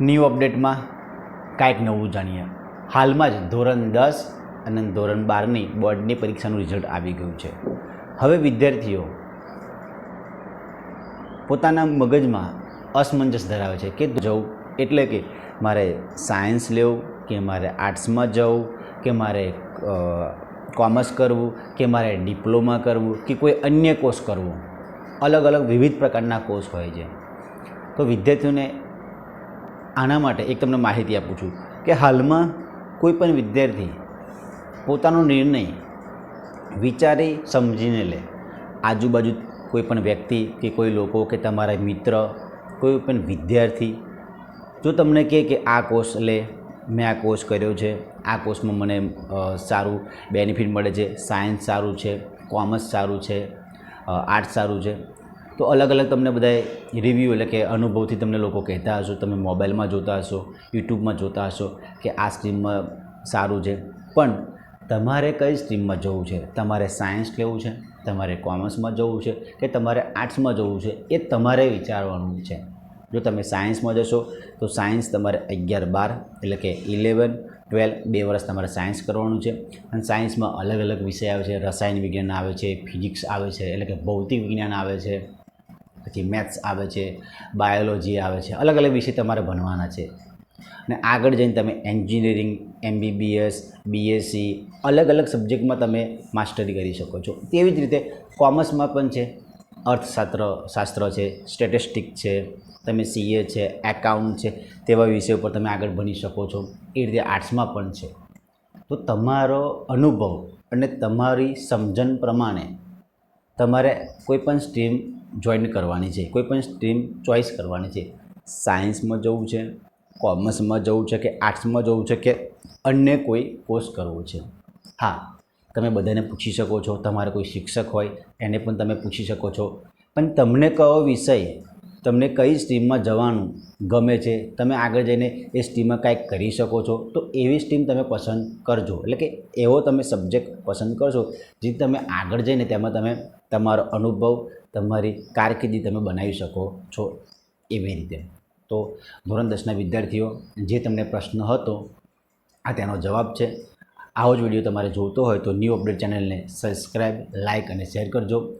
New અપડેટમાં કાંઈક નવું જાણીએ. હાલમાં જ ધોરણ દસ અને ધોરણ બારની બોર્ડની પરીક્ષાનું રિઝલ્ટ આવી ગયું છે. હવે વિદ્યાર્થીઓ પોતાના મગજમાં અસમંજસ ધરાવે છે કે જવું એટલે કે મારે સાયન્સ લેવું, કે મારે આર્ટ્સમાં જવું, કે મારે કોમર્સ કરવું, કે મારે ડિપ્લોમા કરવું, કે કોઈ અન્ય કોર્સ કરવો. અલગ અલગ વિવિધ પ્રકારના કોર્સ હોય છે. તો વિદ્યાર્થીઓને આના માટે એક તમને માહિતી આપું છું કે હાલમાં કોઈ પણ વિદ્યાર્થી પોતાનો નિર્ણય વિચારી સમજીને લે. આજુબાજુ કોઈ પણ વ્યક્તિ કે કોઈ લોકો કે તમારા મિત્ર, કોઈ પણ વિદ્યાર્થી, જો તમને કહે કે આ કોર્સ લે, મેં આ કોર્સ કર્યો છે, આ કોર્સમાં મને સારું બેનિફિટ મળે છે, સાયન્સ સારું છે, કોમર્સ સારું છે આર્ટ્સ સારું છે તો અલગ અલગ તમને બધાએ રિવ્યૂ એટલે કે અનુભવથી તમને લોકો કહેતા હશો, તમે મોબાઈલમાં જોતા હશો, યુટ્યુબમાં જોતા હશો કે આ સ્ટ્રીમમાં સારું છે. પણ તમારે કઈ સ્ટ્રીમમાં જવું છે? તમારે સાયન્સ લેવું છે? તમારે કોમર્સમાં જવું છે? કે તમારે આર્ટ્સમાં જવું છે? એ તમારે વિચારવાનું છે. જો તમે સાયન્સમાં જશો, તો સાયન્સ તમારે અગિયાર બાર એટલે કે ઇલેવન ટ્વેલ્વ બે વર્ષ તમારે સાયન્સ કરવાનું છે. અને સાયન્સમાં અલગ અલગ વિષય આવે છે. રસાયણ વિજ્ઞાન આવે છે ફિઝિક્સ આવે છે, એટલે કે ભૌતિક વિજ્ઞાન આવે છે. પછી મેથ્સ આવે છે બાયોલોજી આવે છે, અલગ અલગ વિષય તમારે ભણવાના છે. અને આગળ જઈને તમે એન્જિનિયરિંગ એમબીબીએસ બીએસસી અલગ અલગ સબ્જેક્ટમાં તમે માસ્ટરી કરી શકો છો. તેવી જ રીતે કોમર્સમાં પણ છે, અર્થશાસ્ત્ર, શાસ્ત્ર છે સ્ટેટિસ્ટિક છે, તમે સીએ છે એકાઉન્ટ છે, તેવા વિષયો પર તમે આગળ ભણી શકો છો. એ રીતે આર્ટ્સમાં પણ છે. તો તમારો અનુભવ અને તમારી સમજણ પ્રમાણે તમારે કોઈ પણ સ્ટ્રીમ જોઈન કરવાની છે, કોઈ પણ સ્ટ્રીમ ચોઈસ કરવાની છે. સાયન્સમાં જવું છે, કોમર્સમાં જવું છે કે આર્ટ્સમાં જવું છે કે અન્ય કોઈ કોર્સ કરવો છે. હા, તમે બધાને પૂછી શકો છો, તમારે કોઈ શિક્ષક હોય એને પણ તમે પૂછી શકો છો. પણ તમને કયો વિષય તમને કઈ સ્ટ્રીમમાં જવાનું ગમે છે? તમે આગળ જઈને એ સ્ટ્રીમમાં કાંઈક કરી શકો છો. તો એવી સ્ટ્રીમ તમે પસંદ કરજો. એટલે કે એવો તમે સબ્જેક્ટ પસંદ કરશો, જે તમે આગળ જઈને તેમાં તમે તમારો અનુભવ, તમારી કારકિર્દી તમે બનાવી શકો છો એવી રીતે. તો ધોરણ દસના વિદ્યાર્થીઓ, જે તમને પ્રશ્ન હતો, આ તેનો જવાબ છે. આવો જ વીડિયો તમારે જોતો હોય તો ન્યૂ અપડેટ ચેનલને સબસ્ક્રાઈબ લાઇક અને શેર કરજો.